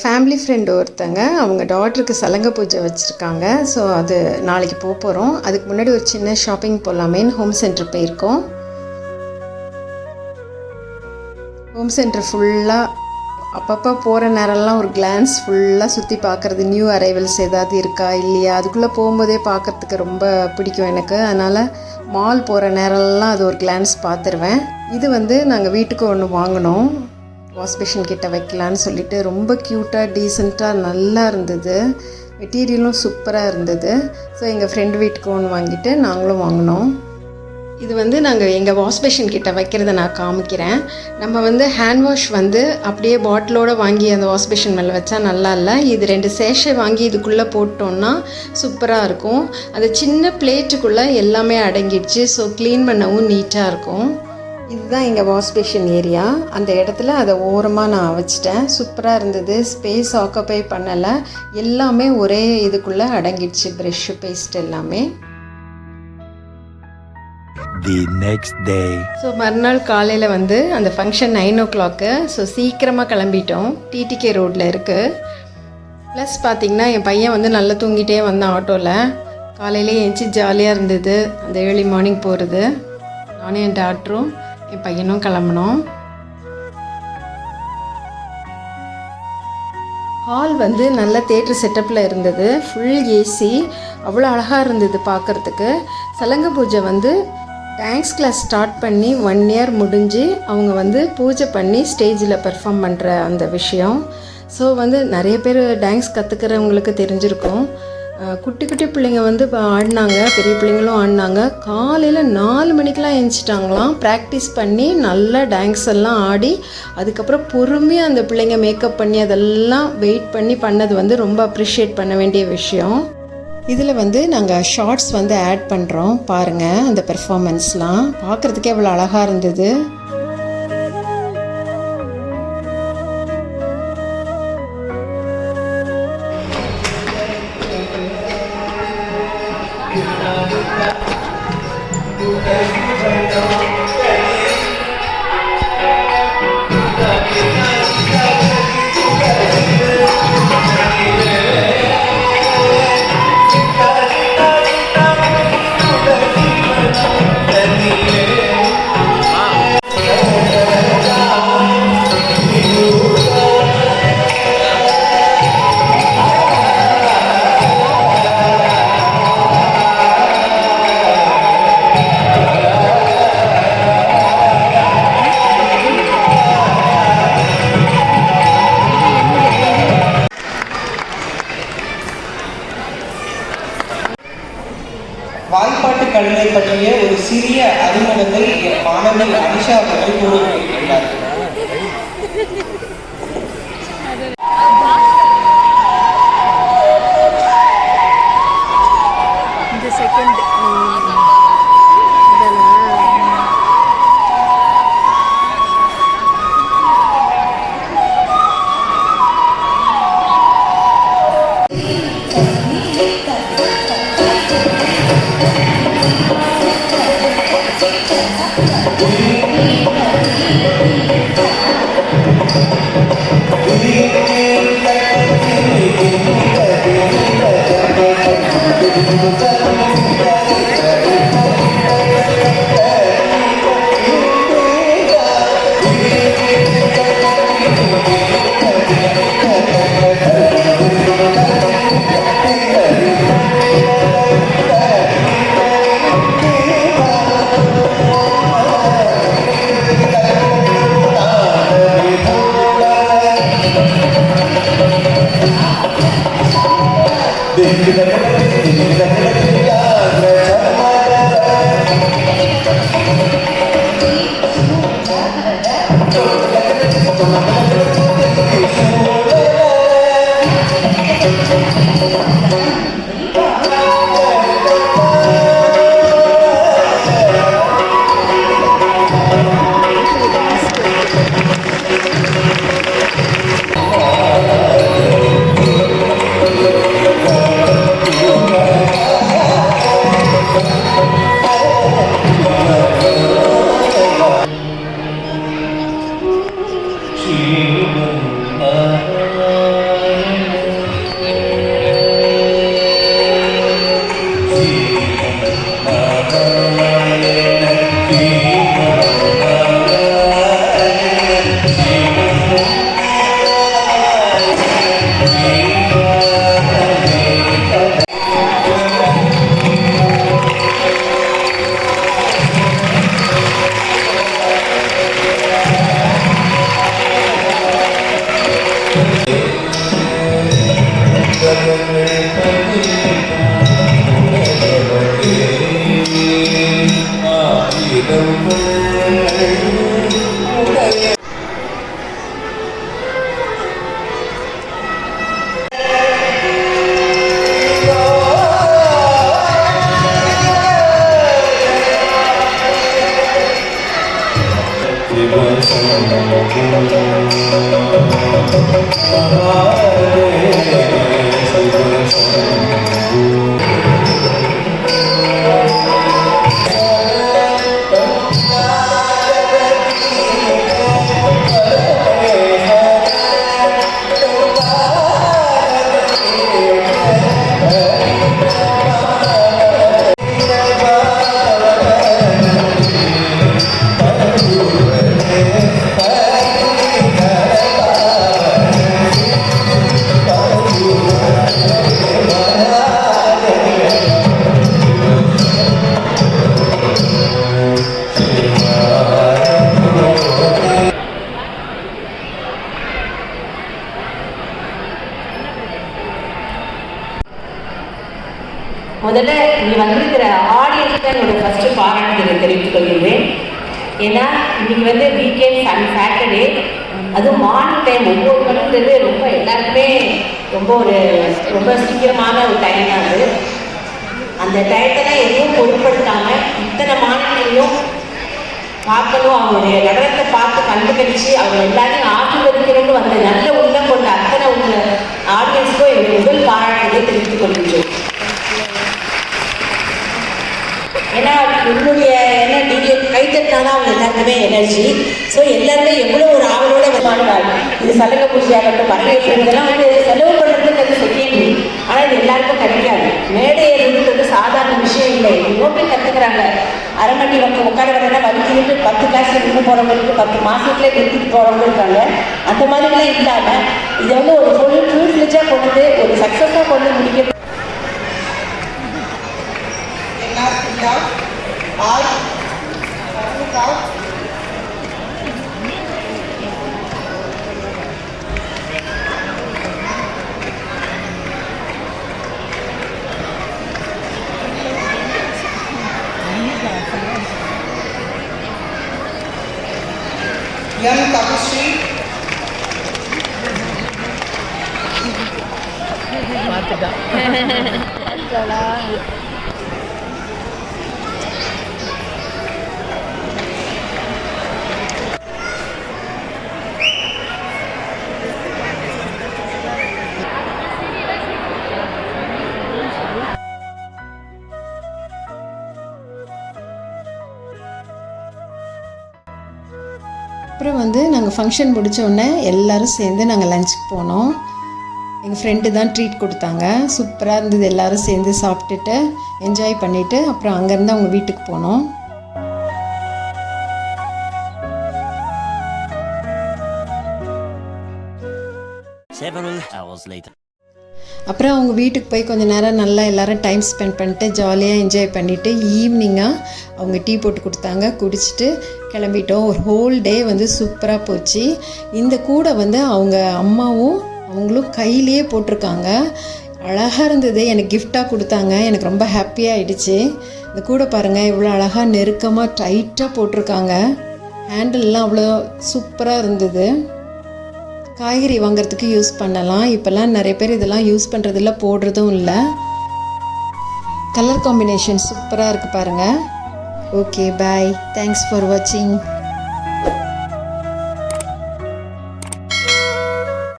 Family friend ஒருத்தங்க அவங்க டாட்டருக்கு சலங்க பூஜை வச்சுருக்காங்க. ஸோ அது நாளைக்கு போக போகிறோம் அதுக்கு முன்னாடி ஒரு சின்ன ஷாப்பிங் போகலாமேன்னு ஹோம் சென்டர் போயிருக்கோம். ஹோம் சென்டர் ஃபுல்லாக அப்பப்போ போகிற நேரம்லாம் ஒரு கிளான்ஸ் ஃபுல்லாக சுற்றி பார்க்குறது நியூ அரைவல்ஸ் ஏதாவது இருக்கா இல்லையா? அதுக்குள்ளே போகும்போதே பார்க்குறதுக்கு ரொம்ப பிடிக்கும் எனக்கு. அதனால் மால் போகிற நேரம்லாம் அது ஒரு கிளான்ஸ் பார்த்துருவேன். இது வந்து நாங்கள் வீட்டுக்கு ஒன்று வாங்கினோம். வாஷ் பேஷன் கிட்ட வைக்கலான்னு சொல்லிட்டு ரொம்ப க்யூட்டாக டீசெண்டாக நல்லா இருந்தது. மெட்டீரியலும் சூப்பராக இருந்தது. ஸோ எங்கள் ஃப்ரெண்டு வீட்டுக்கு ஒன்று வாங்கிட்டு நாங்களும் வாங்கினோம். இது வந்து நாங்கள் எங்கள் வாஷ் பேஷன் கிட்ட வைக்கிறத நான் காமிக்கிறேன். நம்ம வந்து ஹேண்ட் வாஷ் வந்து அப்படியே பாட்டிலோடு வாங்கி அந்த வாஷ்பேஷன் மேலே வச்சா நல்லா இல்லை. இது ரெண்டு சேஷை வாங்கி இதுக்குள்ளே போட்டோம்னா சூப்பராக இருக்கும். அந்த சின்ன பிளேட்டுக்குள்ளே எல்லாமே அடங்கிடுச்சு. ஸோ க்ளீன் பண்ணவும் நீட்டாக இருக்கும். இதுதான் எங்கள் வாஷ் பேஷன் ஏரியா. அந்த இடத்துல அதை ஓரமாக நான் வச்சிட்டேன். சூப்பராக இருந்தது. ஸ்பேஸ் ஆக்குப்பை பண்ணலை. எல்லாமே ஒரே இதுக்குள்ளே அடங்கிடுச்சு. ப்ரெஷ்ஷு பேஸ்ட் எல்லாமே. The next day. ஸோ மறுநாள் காலையில் வந்து அந்த function nine o'clock so சீக்கிரமாக கிளம்பிட்டோம். டிடிகே ரோட்டில் இருக்குது ப்ளஸ் பார்த்திங்கன்னா என் பையன் வந்து நல்லா தூங்கிட்டே வந்தான் ஆட்டோவில் காலையிலே எழுந்துச்சி ஜாலியாக இருந்தது. அந்த ஏர்லி மார்னிங் போகிறது நானும் என் டாக்டரும் என் பையனும் கிளம்புனோம் ஹால் வந்து நல்ல தேட்டர் செட்டப்பில் இருந்தது. ஃபுல் ஏசி அவ்வளோ அழகாக இருந்தது பார்க்குறதுக்கு. சலங்க பூஜை வந்து டான்ஸ் கிளாஸ் ஸ்டார்ட் பண்ணி ஒன் இயர் முடிஞ்சு அவங்க வந்து பூஜை பண்ணி ஸ்டேஜில் பெர்ஃபார்ம் பண்ணுற அந்த விஷயம். ஸோ வந்து நிறைய பேர் டான்ஸ் கற்றுக்கிறவங்களுக்கு தெரிஞ்சிருக்கும். குட்டி குட்டி பிள்ளைங்க வந்து இப்போ ஆடினாங்க. பெரிய பிள்ளைங்களும் ஆடினாங்க. காலையில் நாலு மணிக்கெலாம் எழுந்துட்டாங்களாம் ப்ராக்டிஸ் பண்ணி நல்லா டான்ஸ் எல்லாம் ஆடி அதுக்கப்புறம் பொறுமையாக அந்த பிள்ளைங்க மேக்கப் பண்ணி அதெல்லாம் வெயிட் பண்ணி பண்ணது வந்து ரொம்ப அப்ரிஷியேட் பண்ண வேண்டிய விஷயம். இதில் வந்து நாங்கள் ஷார்ட்ஸ் வந்து ஆட் பண்ணுறோம் பாருங்கள் அந்த பெர்ஃபார்மன்ஸ்லாம் பார்க்குறதுக்கே அவ்வளோ அழகாக இருந்தது. அனிஷா முதல்ல இங்கே வந்திருக்கிற ஆடியன்ஸ்க்கு என்னோட ஃபஸ்ட்டு பாராட்டுதலை தெரிவித்துக் கொள்கின்றேன். ஏன்னா இன்னைக்கு வந்து வீக்கெண்ட் அண்ட் சாட்டர்டே அதுவும் மார்னிங் டைம் ஒவ்வொரு பண்ணுறது ரொம்ப எல்லாருக்குமே ரொம்ப ஒரு ரொம்ப சீக்கிரமான ஒரு டைம் தான் அது. அந்த டயத்தெல்லாம் எதுவும் பொருட்படுத்தாமல் இத்தனை மாநிலங்களையும் பார்க்கணும் அவங்களுடைய நகரத்தை பார்த்து கண்டுபிடிச்சு அவங்க எல்லாரையும் ஆசீர்வதிக்கணும்னு வந்த நல்ல உள்ளம் கொண்ட அத்தனை உள்ள ஆடியன்ஸ்க்கும் என்னுடைய முதல் பாராட்டுகளை தெரிவித்துக் கொள்கின்றோம். ஏன்னா என்னுடைய என்ன நீங்கள் கைத்தட்டினா தான் அவங்க எல்லாருக்குமே எனர்ஜி ஸோ எல்லாருமே எவ்வளோ ஒரு ஆவலோட வருமானம் இது சலுகை பூஜையாகட்டும் வரவேற்பு இதெல்லாம் வந்து செலவு பண்ணுறதுக்கு அது செகண்டரி ஆனால் இது எல்லாருக்கும் கிடைக்காது மேடை ஏறுன்றது சாதாரண விஷயம் இல்லை எவ்வளோ கொடுக்குறாங்க கற்றுக்குறாங்க அரை வந்து உட்கார வரனா வலிக்கிட்டு பத்து காசு இருந்து போகிறவங்களுக்கு பத்து மாதத்துல நிறுத்திட்டு போகிறவங்க இருக்காங்க. அந்த மாதிரிலாம் இல்லாமல் இதை வந்து ஒரு ஃபுல் ஃபுல் ஃபிளிஜாக கொண்டு ஒரு சக்ஸஸாக கொண்டு வந்து முடிக்க Enough, ينتقصي ما تقدر அப்புறம் வந்து நாங்கள் ஃபங்க்ஷன் முடிச்ச உடனே சேர்ந்து நாங்கள் லஞ்சுக்கு போனோம். எங்கள் ஃப்ரெண்டு தான் ட்ரீட் கொடுத்தாங்க. சூப்பராக இருந்தது. எல்லோரும் சேர்ந்து சாப்பிட்டுட்டு என்ஜாய் பண்ணிவிட்டு அப்புறம் அங்கேருந்து அவங்க வீட்டுக்கு போனோம். Several hours later. அப்புறம் அவங்க வீட்டுக்கு போய் கொஞ்ச நேரம் நல்லா எல்லோரும் டைம் ஸ்பெண்ட் பண்ணிட்டு ஜாலியாக என்ஜாய் பண்ணிவிட்டு ஈவினிங்காக அவங்க டீ போட்டு கொடுத்தாங்க. குடிச்சிட்டு கிளம்பிட்டோம். ஒரு ஹோல் டே வந்து சூப்பராக போச்சு. இந்த கூடை வந்து அவங்க அம்மாவும் அவங்களும் கையிலேயே போட்டிருக்காங்க. அழகாக இருந்தது. எனக்கு கிஃப்டாக கொடுத்தாங்க. எனக்கு ரொம்ப ஹாப்பியாக ஆயிடுச்சு. இந்த கூடை பாருங்கள் இவ்வளோ அழகாக நெருக்கமாக டைட்டாக போட்டிருக்காங்க. ஹேண்டில்லாம் அவ்வளோ சூப்பராக இருந்தது. காய்கறி வாங்குறதுக்கு யூஸ் பண்ணலாம். இப்போல்லாம் நிறைய பேர் இதெல்லாம் யூஸ் பண்ணுறதில்ல போடுறதும் இல்லை. கலர் காம்பினேஷன் சூப்பராக இருக்குது பாருங்கள் ஓகே பாய் தேங்க்ஸ் ஃபார் வாட்சிங்